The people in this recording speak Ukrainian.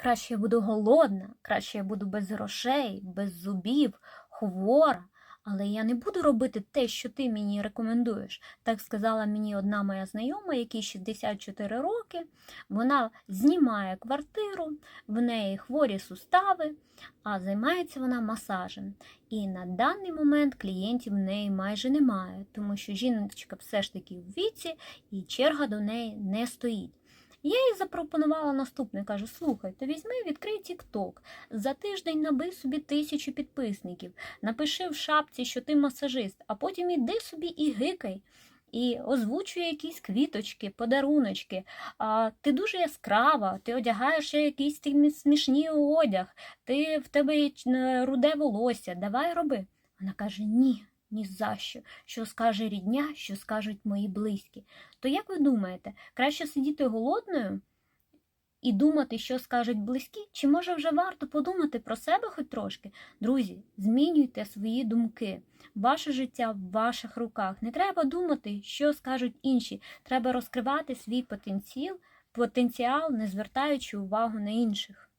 краще я буду голодна, краще я буду без грошей, без зубів, хвора. Але я не буду робити те, що ти мені рекомендуєш. Так сказала мені одна моя знайома, якій 64 роки. Вона знімає квартиру, в неї хворі сустави, а займається вона масажем. І на даний момент клієнтів в неї майже немає, тому що жіночка все ж таки в віці і черга до неї не стоїть. Я їй запропонувала наступне, кажу: слухай, то візьми, відкрий TikTok, за тиждень наби собі тисячу підписників, напиши в шапці, що ти масажист, а потім іди собі і гикай. І озвучує якісь квіточки, подаруночки. А, ти дуже яскрава, ти одягаєш якийсь смішний одяг, ти в тебе е, руде волосся, давай роби. Вона каже: ні, ні за що. Що скаже рідня, що скажуть мої близькі. То як ви думаєте, краще сидіти голодною і думати, що скажуть близькі, чи може вже варто подумати про себе хоч трошки? Друзі, змінюйте свої думки. Ваше життя в ваших руках. Не треба думати, що скажуть інші. Треба розкривати свій потенціал, потенціал, не звертаючи увагу на інших.